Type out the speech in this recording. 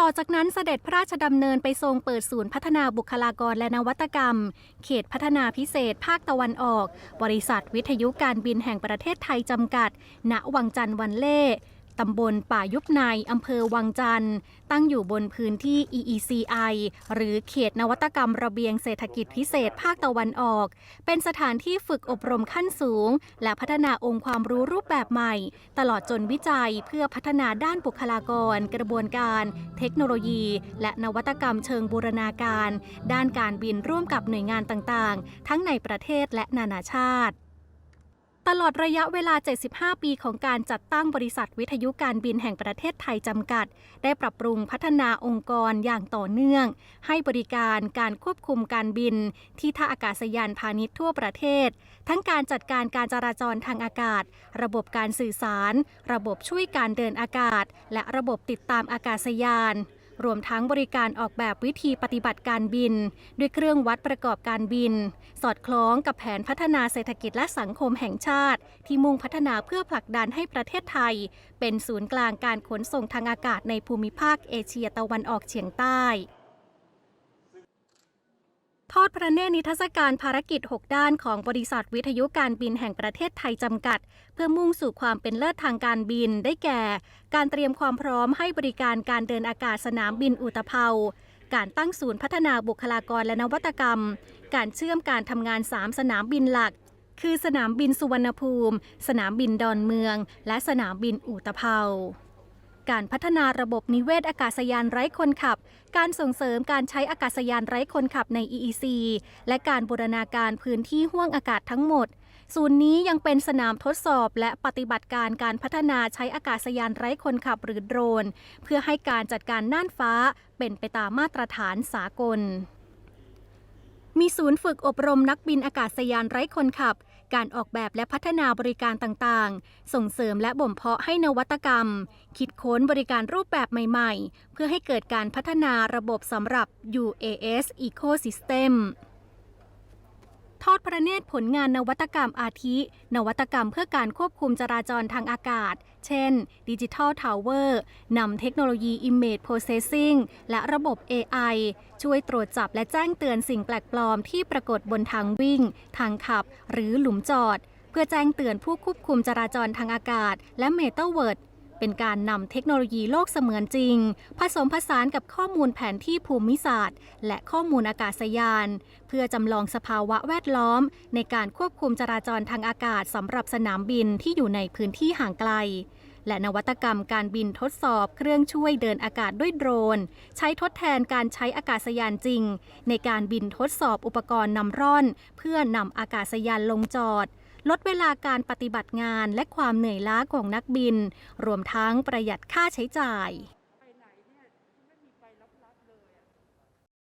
ต่อจากนั้นเสด็จพระราชดำเนินไปทรงเปิดศูนย์พัฒนาบุคลากรและนวัตกรรม เขตพัฒนาพิเศษภาคตะวันออก บริษัทวิทยุการบินแห่งประเทศไทยจำกัด ณ วังจันทร์วันเล่ ตำบลป่ายุบในอำเภอวังจันทร์ ตั้งอยู่บนพื้นที่ EECI หรือเขตนวัตกรรมระเบียงเศรษฐกิจพิเศษภาคตะวันออก เป็นสถานที่ฝึกอบรมขั้นสูง และพัฒนาองค์ความรู้รูปแบบใหม่ ตลอดจนวิจัยเพื่อพัฒนาด้านบุคลากร กระบวนการ เทคโนโลยี และนวัตกรรมเชิงบูรณาการ ด้านการบินร่วมกับหน่วยงานต่างๆ ทั้งในประเทศและนานาชาติ ตลอดระยะเวลา 75 ปีของการจัดตั้งบริษัทวิทยุการบินแห่งประเทศไทยจำกัด ได้ปรับปรุงพัฒนาองค์กรอย่างต่อเนื่อง ให้บริการการควบคุมการบิน ที่ท่าอากาศยานพาณิชย์ทั่วประเทศ ทั้งการจัดการการจราจรทางอากาศ ระบบการสื่อสาร ระบบช่วยการเดินอากาศ และระบบติดตามอากาศยาน รวมทั้งบริการออกแบบวิธีปฏิบัติการบิน ด้วยเครื่องวัดประกอบการบิน สอดคล้องกับแผนพัฒนาเศรษฐกิจและสังคมแห่งชาติ ที่มุ่งพัฒนาเพื่อผลักดันให้ประเทศไทย เป็นศูนย์กลางการขนส่งทางอากาศในภูมิภาคเอเชียตะวันออกเฉียงใต้ ทอดพระเนตรนิทรรศการภารกิจ 6 ด้านของบริษัทวิทยุการบินแห่งประเทศไทยจำกัด เพื่อมุ่งสู่ความเป็นเลิศทางการบินได้แก่ การเตรียมความพร้อมให้บริการการเดินอากาศสนามบินอุตภาการตั้งศูนย์พัฒนาบุคลากรและนวัตกรรม การเชื่อมการทำงาน 3 สนามบินหลัก คือสนามบินสุวรรณภูมิ สนามบินดอนเมือง และสนามบินอุตภา การพัฒนาระบบนิเวศอากาศยานไร้คนขับ การส่งเสริมการใช้อากาศยานไร้คนขับใน EEC และการบูรณาการพื้นที่ห้วงอากาศทั้งหมด ศูนย์นี้ยังเป็นสนามทดสอบและปฏิบัติการการพัฒนาใช้อากาศยานไร้คนขับหรือโดรน เพื่อให้การจัดการน่านฟ้าเป็นไปตามมาตรฐานสากล มีศูนย์ฝึกอบรมนักบินอากาศยานไร้คนขับ การออกแบบและพัฒนาบริการต่างๆ ส่งเสริมและบ่มเพาะให้นวัตกรรม คิดค้นบริการรูปแบบใหม่ๆ เพื่อให้เกิดการพัฒนาระบบสำหรับ UAS Ecosystem ทอดพระเนตรผลงานนวัตกรรมอาทิ นวัตกรรมเพื่อการควบคุมจราจรทางอากาศ เช่น Digital Tower นำเทคโนโลยี Image Processing และระบบ AI ช่วยตรวจจับและแจ้งเตือนสิ่งแปลกปลอมที่ปรากฏบนทางวิ่ง ทางขับ หรือหลุมจอด เพื่อแจ้งเตือนผู้ควบคุมจราจรทางอากาศ และ Metaverse เป็นการนำเทคโนโลยีโลกเสมือนจริง ผสมผสานกับข้อมูลแผนที่ภูมิศาสตร์ และข้อมูลอากาศยาน เพื่อจำลองสภาวะแวดล้อม ในการควบคุมจราจรทางอากาศสำหรับสนามบินที่อยู่ในพื้นที่ห่างไกล และนวัตกรรมการบินทดสอบเครื่องช่วยเดินอากาศด้วยโดรน ใช้ทดแทนการใช้อากาศยานจริง ในการบินทดสอบอุปกรณ์นำร่อน เพื่อนำอากาศยานลงจอด ลดเวลาการปฏิบัติงานและความเหนื่อยล้าของนักบิน รวมทั้งประหยัดค่าใช้จ่าย